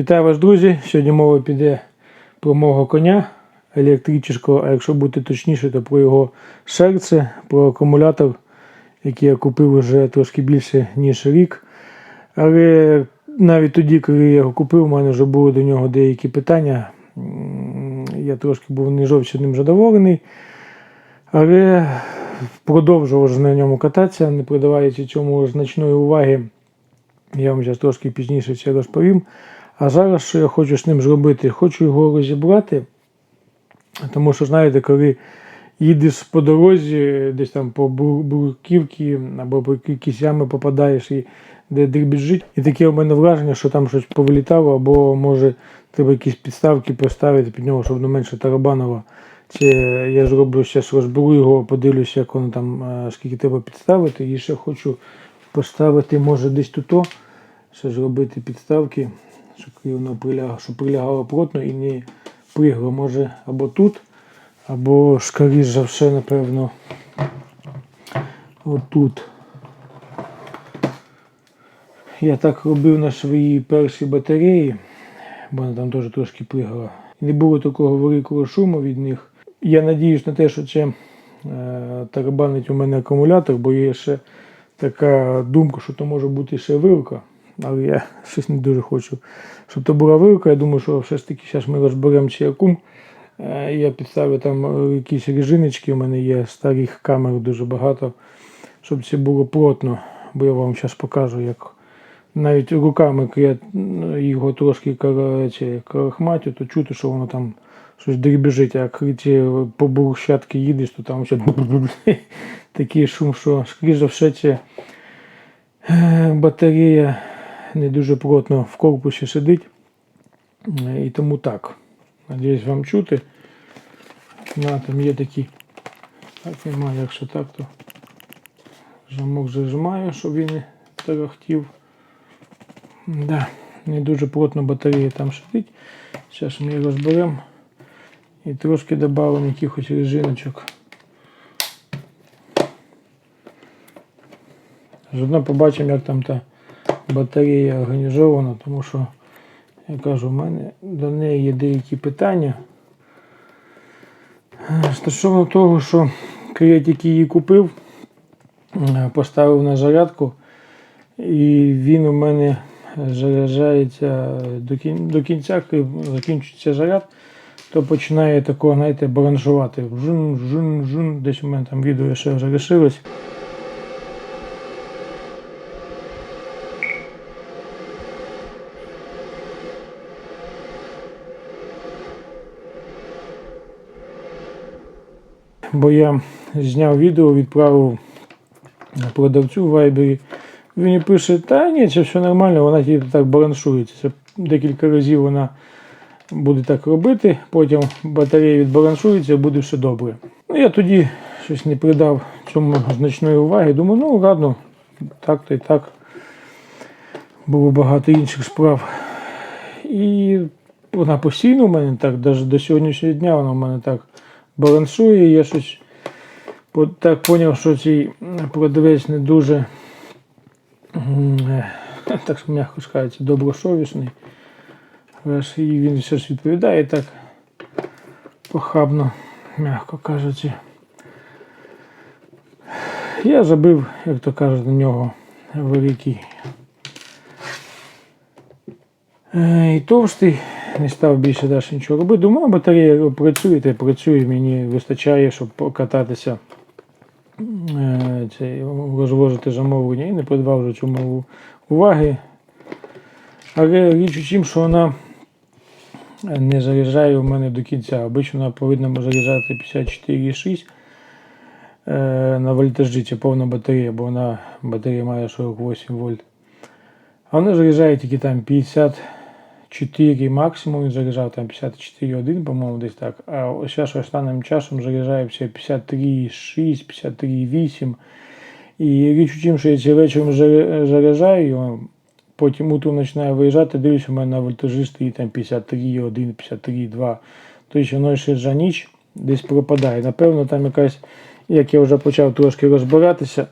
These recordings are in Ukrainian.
Вітаю вас, друзі! Сьогодні мова піде про мого коня електричного, а якщо бути точніше, то про його серце, про акумулятор, який я купив вже трошки більше, ніж рік. Але навіть тоді, коли я його купив, у мене вже були до нього деякі питання. Я трошки був не зовсім ним задоволений. Але продовжував ж на ньому кататися, не придаваючи цьому значної уваги. Я вам зараз трошки пізніше це розповім. А зараз що я хочу з ним зробити? Хочу його розібрати. Тому що, знаєте, коли їдеш по дорозі, десь там по бур- бурківці або по якісь ями попадаєш і де дрібіжить, і таке у мене враження, що там щось повилітало, або може треба якісь підставки поставити під нього, щоб воно менше тарабанило. Це я зроблю зараз, розберу його, подивлюся, як воно там, е, скільки треба підставити. І ще хочу поставити, може, десь тут, ще зробити підставки, щоб воно прилягало, щоб прилягало плотно і не пригло. Може або тут, або скоріш за все, напевно, отут. Я так робив на своїй першій батареї, бо вона там теж трошки пригала. Не було такого великого шуму від них. Я надіюсь на те, що це е, тарабанить у мене акумулятор, бо є ще така думка, що то може бути ще вилка. Але я щось не дуже хочу, щоб то була вилка. Я думаю, що все ж таки зараз ми розберемо цей акум. Е, Я підставлю там якісь режиночки, у мене є старих камер дуже багато, щоб це було плотно, бо я вам зараз покажу, як навіть руками, я його трошки карахматю, то чути, що воно там щось дрібіжить, а коли ти по брусчатки їдеш, то там ще такий шум, що скоріш за все це е, батарея не дуже плотно в корпусі сидить. Е, І тому так. Надіюсь вам чути. На, там є такі. Так немає, якщо так, то замок зажимаю, щоб він не тарахтів. Да, не дуже плотно батарея там сидить. Зараз ми її розберемо і трошки додамо якихось резиночок. Заодно побачимо, як там та батарея організована, тому що, я кажу, в мене до неї є деякі питання. Стосовно того, що коли я тільки її купив, е, поставив на зарядку, і він у мене заряджається до кін- до кінця, коли закінчується заряд, то починає такого, знаєте, бранжувати. Жун, жун, жун. Десь у мене там відео ще залишилось. Бо я зняв відео, відправив продавцю в Вайбері. Він пише, та ні, це все нормально, вона тільки так балансується. Декілька разів вона буде так робити, потім батарея відбалансується і буде все добре. Ну, я тоді щось не придав цьому значної уваги. Думаю, ну ладно, так то і так. Було багато інших справ. І вона постійно у мене так, навіть до сьогоднішнього дня вона в мене так балансує. Я щось так зрозумів, що цей продавець не дуже, е, так м'яко скажеться, добросовісний. І він щось відповідає так похабно, м'яко кажучи. Я забив, як то кажуть, на нього великий е, і товстий, не став більше далі нічого робити. Думаю, батарея працює, та працює, мені вистачає, щоб покататися, е, це, розвозити замовлення і не придавав вже цьому уваги. Але річ у тім, що вона не заряджає у мене до кінця. Обично вона повинна заряджати 54,6 е, на вольтажі, це повна батарея, бо вона батарея має 48 вольт. А вона заряджає тільки там 54 максимум, він заряджав там 54,1, по-моєму, десь так. А зараз останнім часом заряджає все 53,6, 53,8. І річ у тім, що я цей вечором заряджаю його, потім утром починаю виїжджати, дивлюся, у мене на вольтажі стоїть там 53,1, 53,2. Тобто воно ще за ніч десь пропадає. Напевно, там якась, як я вже почав трошки розбиратися,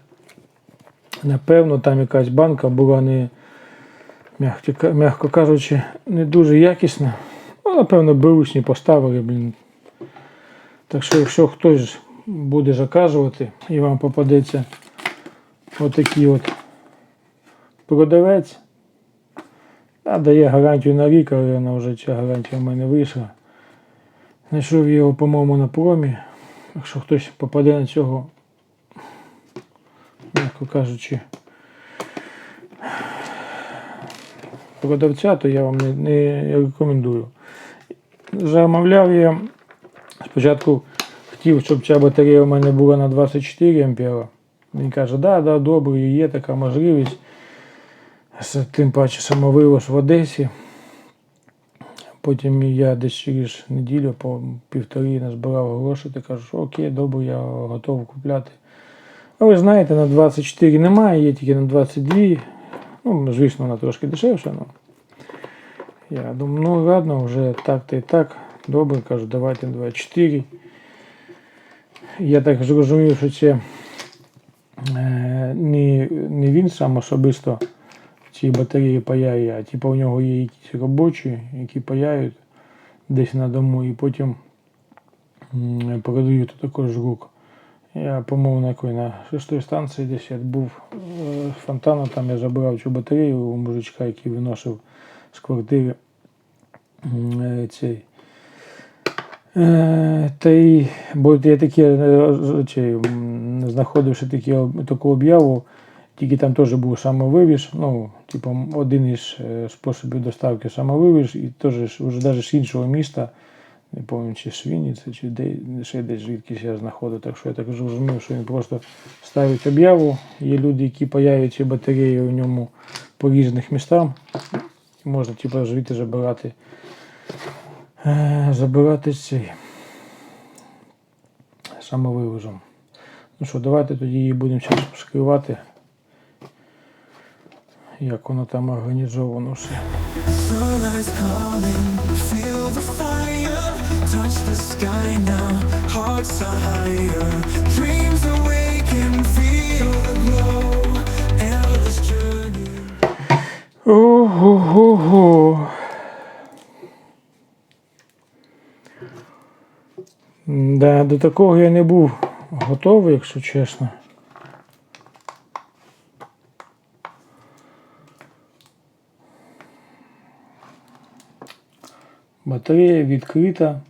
напевно, там якась банка була не м'яко, кажучи, не дуже якісна. Ну, напевно, беушні поставили, блін. Так що, якщо хтось буде заказувати і вам попадеться отакий от продавець, а дає гарантію на рік, але вона вже ця гарантія в мене вийшла. Знайшов його, по-моєму, на промі. Якщо хтось попаде на цього, м'яко кажучи, продавця, то я вам не, не рекомендую. Замовляв я спочатку хотів, щоб ця батарея у мене була на 24 ампера. Він каже, да, да, добре, є така можливість. Тим паче самовивоз в Одесі. Потім я десь через неділю по півтори назбирав гроші та кажу, що окей, добре, я готовий купляти. А ви знаєте, на 24 немає, є тільки на 22. Ну, звісно, вона трошки дешевша. Ну. Я думаю, ну ладно, вже так-то і так. Добре, кажу, давайте 24. Я так зрозумів, що це е, не, не він сам особисто ці батареї паяє, а типу у нього є якісь робочі, які паяють десь на дому і потім продають також рук. Я, по-моєму, на шостій станції десь я був е, з фонтану, там я забирав цю батарею у мужичка, який виносив з квартири е, цей. Е, Та й, бо я таке чи, знаходивши такі, таку об'яву, тільки там теж був самовивіз, ну, типу, один із способів доставки самовивіз, і теж вже навіть з іншого міста, не пам'ятаю, чи з Вінниці, чи де, ще десь звідкись я знаходив. Так що я так зрозумів, що він просто ставить об'яву. Є люди, які паяють батареї у ньому по різних містам. Можна типу, звідти забирати, е, забирати цей самовивозом. Ну що, давайте тоді її будемо зараз скривати, як воно там організовано все. Sky now, hearts are higher, dreams awaken, feel the glow, endless journey. Ого-го-го. Да, до такого я не був готовий, якщо чесно. Батарея відкрита.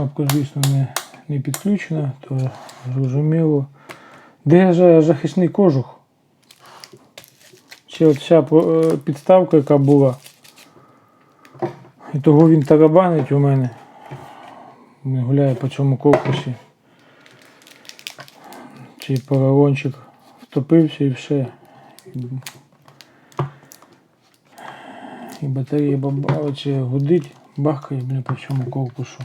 Ну, кнопка, звісно, не, не підключена, то зрозуміло. Де ж захисний кожух? От ця е, підставка, яка була. І того він тарабанить у мене. Не гуляє по цьому корпусі. Цей поролончик втопився і все. І, батарея баба гудить, бахкає блін, по цьому корпусу.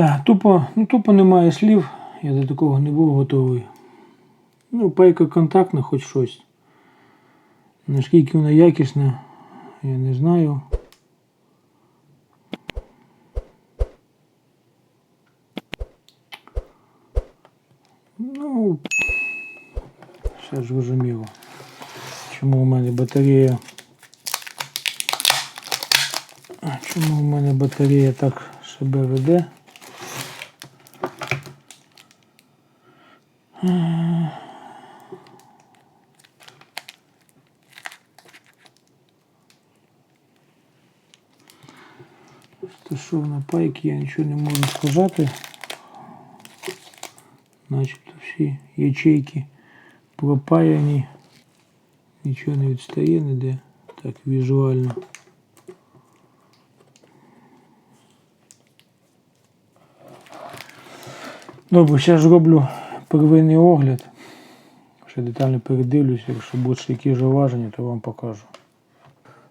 Да, тупо, ну, тупо немає слів, я до такого не був готовий. Ну, пайка контактна, хоч щось. Наскільки вона якісна, я не знаю. Ну, все зрозуміло. Чому у мене батарея. Чому у мене батарея так себе веде? Стосовно пайки я нічого не можу сказати. Начебто всі ячейки пропаяні. Нічого не відстає ніде. Так візуально. Добре, зараз зроблю первинний огляд. Ще детально передивлюся, якщо будуть якісь зауваження, то вам покажу.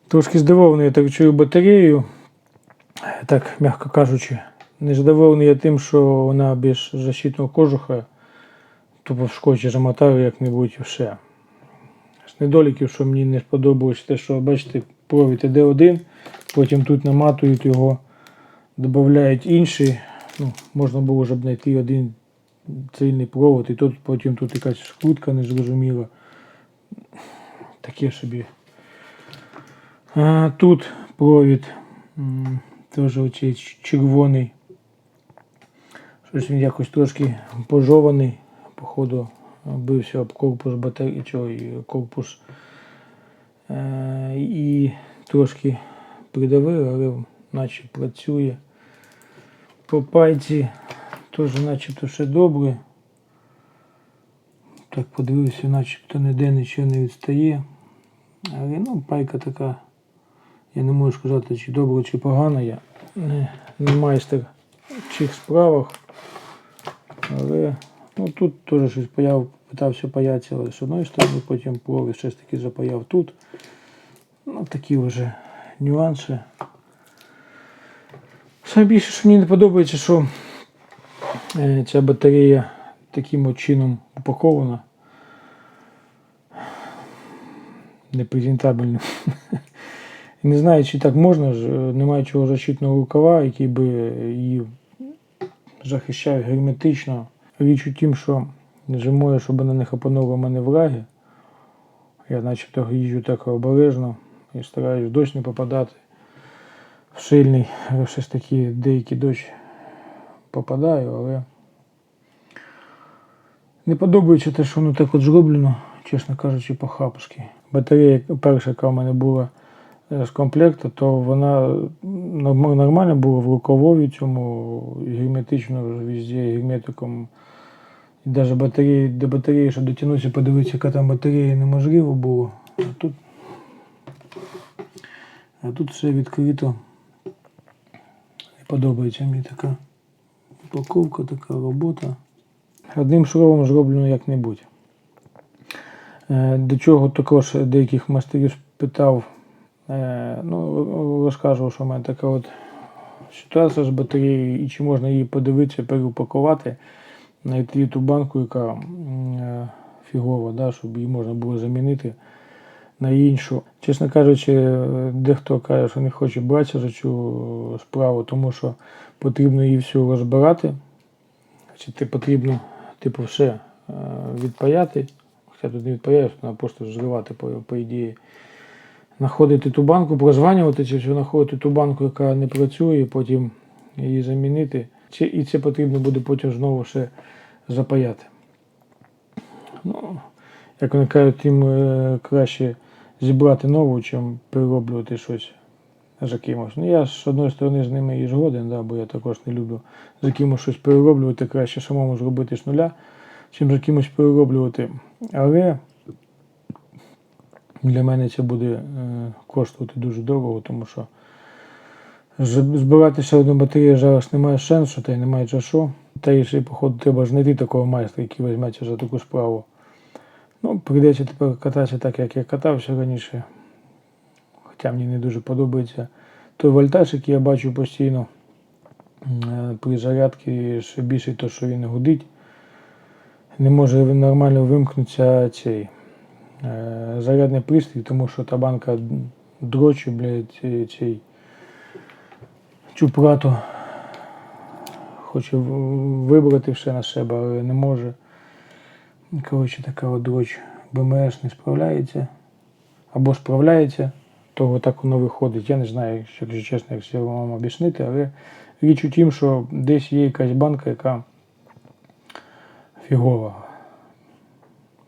Трошки здивований я так чую батарею. Так, м'яко кажучи, не задоволений я тим, що вона без защитного кожуха, тупо в скотчі замотаю як-небудь і все. З недоліків, що мені не сподобалось, те, що бачите, провід іде один, потім тут наматують його, додають інший. Ну, можна було вже б знайти один цільний провод, і тут потім тут якась скрутка незрозуміла. Таке собі. А, тут провід теж оцей червоний. Щось він якось трошки пожований, походу, бився об корпус батареї, і корпус. Е, і трошки придавив, але наче працює. По пайці теж начебто все добре. Так подивився, начебто ніде нічого не відстає. Але ну, пайка така. Я не можу сказати, чи добра, чи погана. Я не, не майстер в цих справах. Але ну, тут теж щось паяв, питався паятися, але з одної сторони, потім провід щось таки запаяв тут. Ну, такі вже нюанси. Саме більше, що мені не подобається, що ця батарея таким чином упакована. Непрезентабельно. Не знаю, чи так можна ж, е, немає чого защитного рукава, який би її захищав герметично. Річ у тім, що зимою, щоб вона не хапанула мене враги, я начебто їжджу так обережно і стараюсь в дощ не попадати. В сильний, все ж таки деякий дощ попадаю, але не подобається те, що воно так от зроблено, чесно кажучи, по-хапськи. Батарея перша, яка в мене була е, з комплекту, то вона нормально була в рукавові цьому герметично везде герметиком. І навіть батареї, до батареї, щоб дотягнутися, подивитися, яка там батарея, неможливо було. А тут, а тут все відкрито. Подобається мені така упаковка, така робота. Одним шровом зроблено як-небудь. Е, До чого також деяких майстерів спитав, е, ну, розкажу, що в мене така от ситуація з батареєю, і чи можна її подивитися, переупакувати, знайти ту банку, яка е, фігова, да, щоб її можна було замінити на іншу. Чесно кажучи, дехто каже, що не хоче братися за цю справу, тому що потрібно її всю розбирати. Чи ти потрібно, типу, все е, відпаяти. Хоча тут не відпаяєш, треба просто зривати, по, по ідеї. Знаходити ту банку, прозванювати, чи знаходити ту банку, яка не працює, потім її замінити. І це потрібно буде потім знову ще запаяти. Ну, як вони кажуть, тим е, краще зібрати нову, чим перероблювати щось за кимось. Ну, я з одної сторони з ними і згоден, да, бо я також не люблю за кимось щось перероблювати, краще самому зробити з нуля, чим за кимось перероблювати. Але для мене це буде е, коштувати дуже дорого, тому що з- збирати ще одну батарею зараз немає сенсу, та й немає що. Та і ще, походу, треба знайти такого майстра, який візьметься за таку справу. Ну, прийдеться тепер кататися так, як я катався раніше. Хоча мені не дуже подобається той вольтаж, який я бачу постійно е, при зарядці ще більше то, що він гудить. Не може нормально вимкнутися цей е, зарядний пристрій, тому що та банка дрочу, блядь, цей, цей чупрату хоче вибрати все на себе, але не може. Коротше, така от дроч БМС не справляється. Або справляється, то так воно виходить. Я не знаю, якщо чесно, як це вам об'яснити, але річ у тім, що десь є якась банка, яка фігова.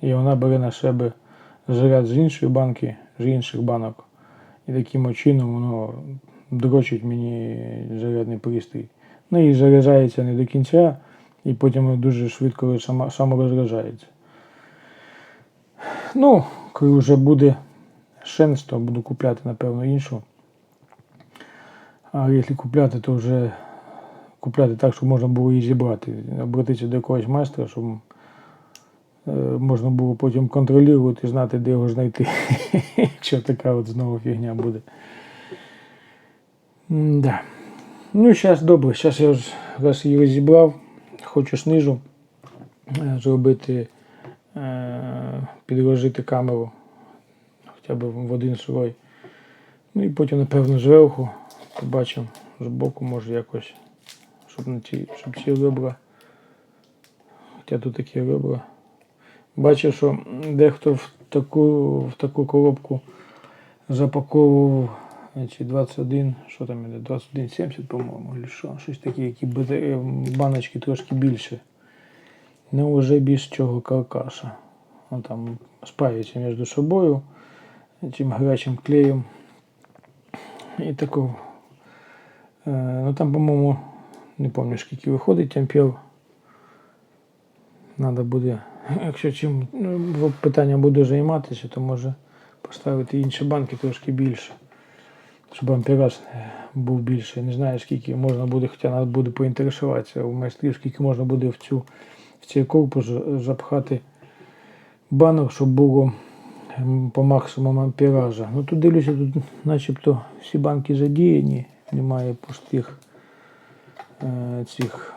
І вона бере на себе заряд з іншої банки, з інших банок. І таким чином воно дрочить мені зарядний пристрій. Ну і заряджається не до кінця, і потім дуже швидко сама, саморозряджається. Ну, коли вже буде шенс, то буду купляти, напевно, іншу. А якщо купляти, то вже купляти так, щоб можна було її зібрати. Обратитися до якогось майстра, щоб е, можна було потім контролювати, і знати, де його знайти. Якщо така от знову фігня буде. Да. Ну, зараз добре, зараз я раз її розібрав, хочу знизу е, зробити, е, підложити камеру хоча б в один слой. Ну і потім, напевно, зверху побачимо збоку, може якось, щоб, на ці, щоб ці ребра. Хоча тут такі ребра. Бачив, що дехто в таку, в таку коробку запаковував значить, 21, що там іде, 21,70, по-моєму, що, щось таке, які баночки трошки більше. Ну, вже більш цього каркаша. Ну, там спаються між собою цим гарячим клеєм. І таку. Е, ну там, по-моєму, не пам'ятаю, скільки виходить ампер. Надо буде, якщо чим ну, питання буду займатися, то може поставити інші банки трошки більше. Щоб ампераж був більше. Не знаю, скільки можна буде, хоча треба буде поінтересуватися у майстрів, скільки можна буде в, цю, в цей корпус запхати банок, щоб було по максимуму ампеража. Ну тут дивлюся, тут начебто всі банки задіяні, немає пустих е, цих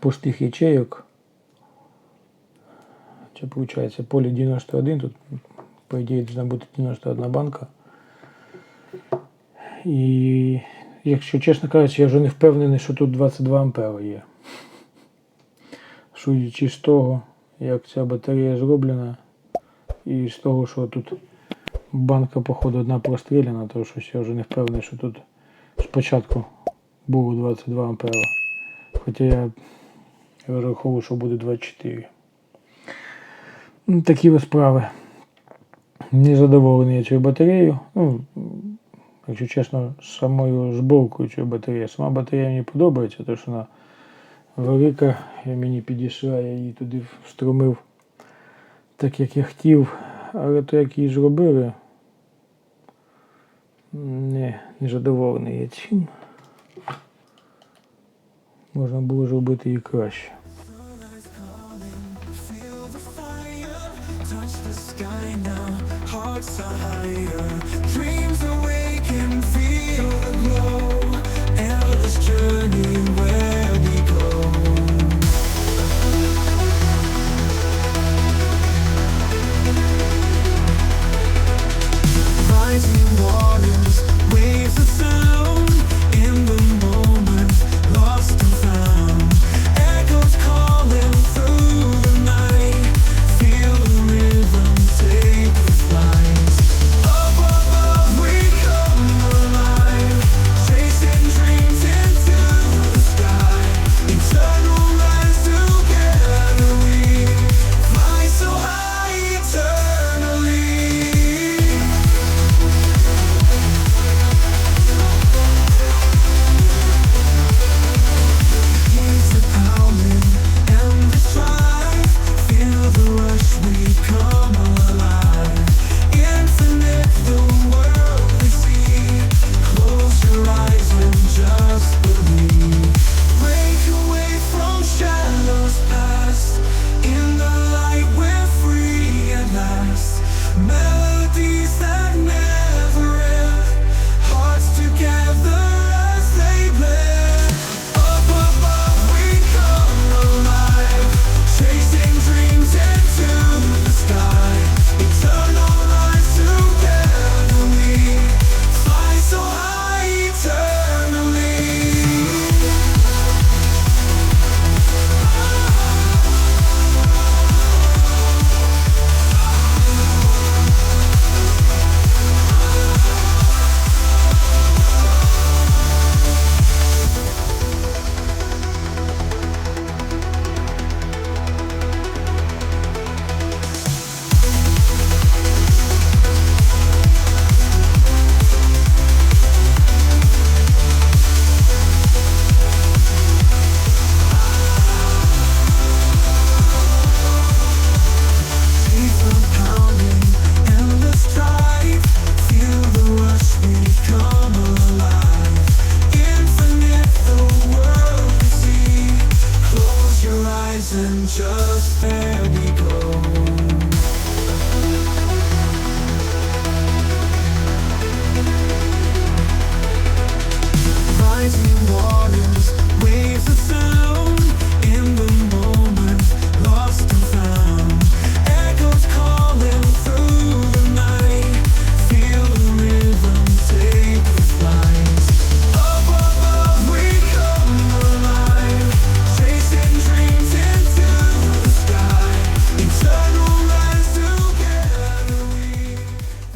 пустих ячейок. Це виходить поле 91, тут по ідеї должна бути 91 банка. І якщо чесно кажучи, я вже не впевнений, що тут 22 ампера є. Судячи з того, як ця батарея зроблена, і з того, що тут банка, походу, одна простріляна, то щось я вже не впевнений, що тут спочатку було 22 ампера. Хоча я розраховував, що буде 24. Ну, Такі ось справи. Не задоволений я цією батареєю. Ну, якщо чесно, самою зборкою цієї батареї. Сама батарея мені подобається, тому що вона велика, і мені підійшла, я її туди встромив так, як я хотів. Але то, як її зробили, не, не задоволений я цим. Можна було зробити її краще. Hearts are higher,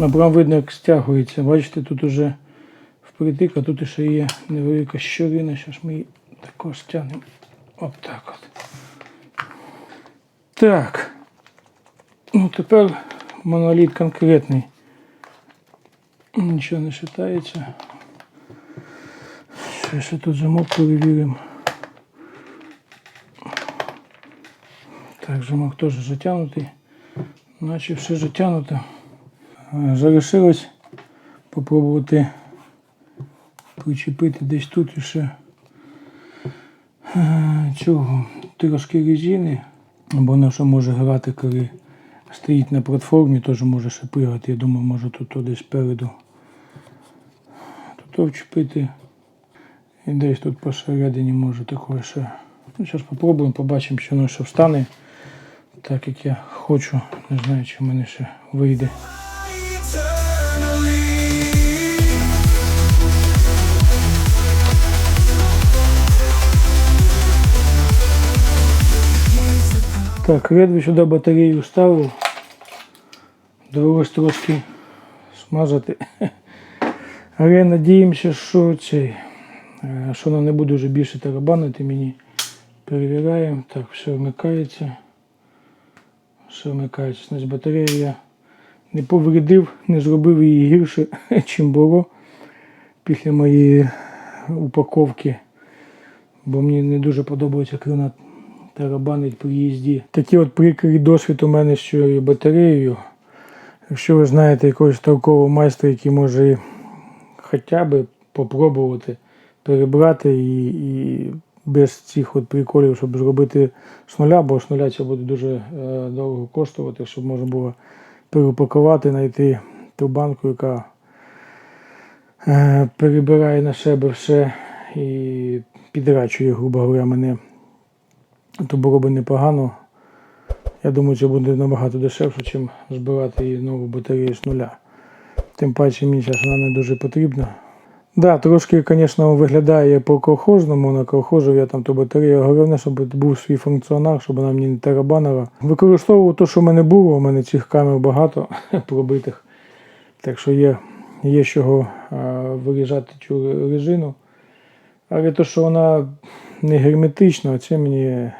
Прям видно, як стягується. Бачите, тут уже впритик, а тут ще є невелика щорина. Зараз ми її також стягнемо. От так от. Так. Ну тепер моноліт конкретний. Нічого не шатається. Ще, ще тут замок перевіримо. Так, замок теж затягнутий. Наче все затягнуто. Залишилось попробувати причепити десь тут ще е, цього трошки резини. Бо вона ще може грати, коли стоїть на платформі, теж може ще пригати. Я думаю, може тут десь спереду. Тут вчепити. І десь тут посередині може такое ще. Ну, зараз спробуємо, побачимо, що воно ще встане. Так як я хочу. Не знаю, чи в мене ще вийде. Так, ледве сюди батарею ставив. Довелось трошки смазати. Але надіємося, що цей, е, що вона не буде вже більше тарабанити мені. Перевіряємо. Так, все вмикається. Все вмикається. Значить, батарею я не повредив, не зробив її гірше, чим було після моєї упаковки. Бо мені не дуже подобається, вона тарабанить при їзді. Такий от прикрий досвід у мене з цією батареєю. Якщо ви знаєте якогось толкового майстра, який може хоча б попробувати перебрати і, і без цих от приколів, щоб зробити з нуля, бо з нуля це буде дуже е, дорого коштувати, щоб можна було перепакувати, знайти ту банку, яка е, перебирає на себе все і підрачує, грубо говоря, мене. То було б непогано. Я думаю, це буде набагато дешевше, ніж збирати її нову батарею з нуля. Тим паче мені зараз вона не дуже потрібна. Да, трошки, звісно, виглядає по колхозному, на колхозу я там ту батарею. Головне, щоб був свій функціонал, щоб вона мені не тарабанила. Використовував те, що в мене було, у мене цих камер багато пробитих. Так що є, є з чого виріжати цю резину. Але те, що вона не герметична, це мені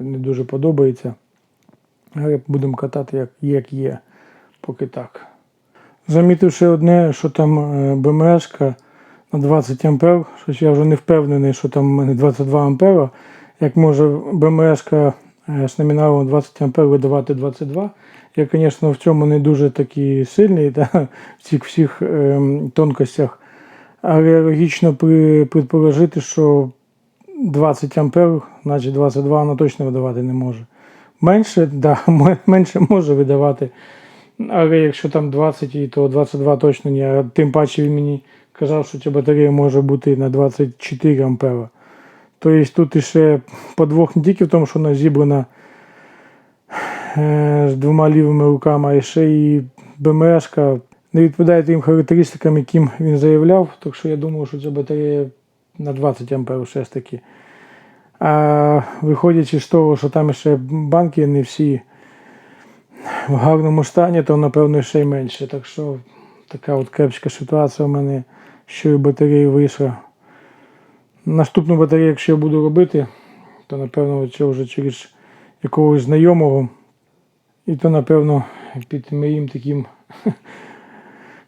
не дуже подобається. Але будемо катати як, як є, поки так. Замітивши одне, що там е, БМС-ка на 20 ампер, щось я вже не впевнений, що там у мене 22 ампера. Як може БМС-ка е, з номіналом 20 ампер видавати 22. Я, звісно, в цьому не дуже такий сильний та, в цих всіх ем, тонкостях. Але логічно предположити, що 20 ампер, значить 22 вона точно видавати не може. Менше, да, менше може видавати. Але якщо там 20, то 22 точно ні. Тим паче він мені казав, що ця батарея може бути на 24 ампера. Тобто тут іще подвох не тільки в тому, що вона зібрана е, з двома лівими руками, а ще і БМС-ка не відповідає тим характеристикам, яким він заявляв. Так що я думаю, що ця батарея на 20 ампер все ж таки. А виходячи з того, що там ще банки не всі в гарному стані, то напевно ще й менше. Так що така от кепська ситуація у мене, що і батареї вийшла. Наступну батарею, якщо я буду робити, то напевно це вже через якогось знайомого. І то, напевно, під моїм таким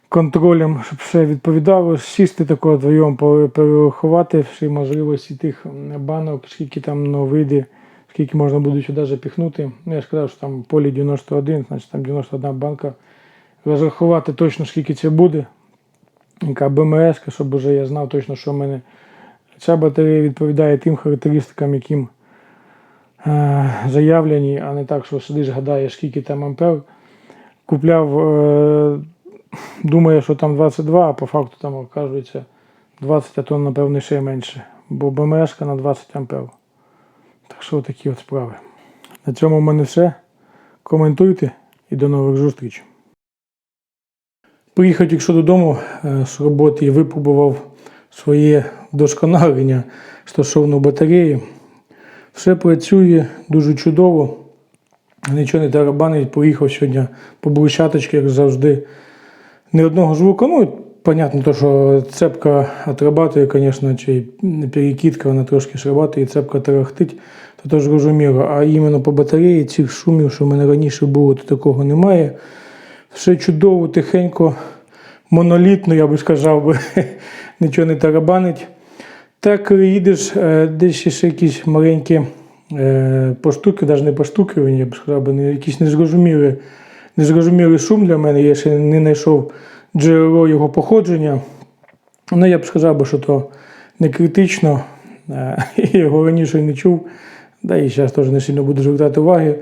контролем, щоб все відповідало, сісти такого вдвоєм, пере- перерахувати всі можливості тих банок, скільки там ну, вийде, скільки можна буде сюди запіхнути. Ну, я ж сказав, що там полі 91, значить там 91 банка. Розрахувати точно, скільки це буде. Яка БМС, щоб вже я знав точно, що в мене ця батарея відповідає тим характеристикам, яким е, заявлені, а не так, що сидиш, гадаєш, скільки там ампер. Купляв, е, думає, що там 22, а по факту там оказується 20, а то, напевно, ще менше. Бо БМС на 20 ампер. Так що такі от справи. На цьому в мене все. Коментуйте і до нових зустрічей. Приїхав якщо додому е, з роботи і випробував своє вдосконалення стосовно батареї. Все працює дуже чудово. Нічого не тарабанить. Поїхав сьогодні по брусчаточці, як завжди. Ні одного звука. Ну, понятно, то, що цепка отрабатує, звісно, чи перекидка, вона трошки срабатує, і цепка тарахтить, то теж розуміло. А іменно по батареї цих шумів, що в мене раніше було, то такого немає. Все чудово, тихенько, монолітно, я би сказав, би, нічого не тарабанить. Так, їдеш, е, десь ще якісь маленькі е, поштуки, навіть не поштукування, я б сказав, якісь незрозумілі, незрозумілий шум для мене. Я ще не знайшов джерело його походження. Ну, я б сказав, би, що то не критично. Е, його раніше не чув, да і зараз теж не сильно буду звертати уваги.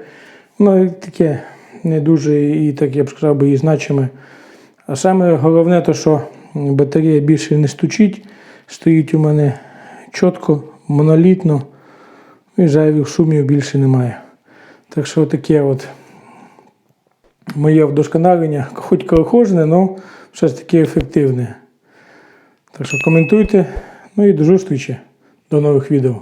Ну, таке не дуже і так, я б сказав, би, і значиме. А саме головне, то, що батарея більше не стучить, стоїть у мене чітко, монолітно, і зайвих шумів більше немає. Так що таке от моє вдосконалення, хоч колхозне, але все ж таки ефективне. Так що коментуйте, ну і до зустрічі, до нових відео.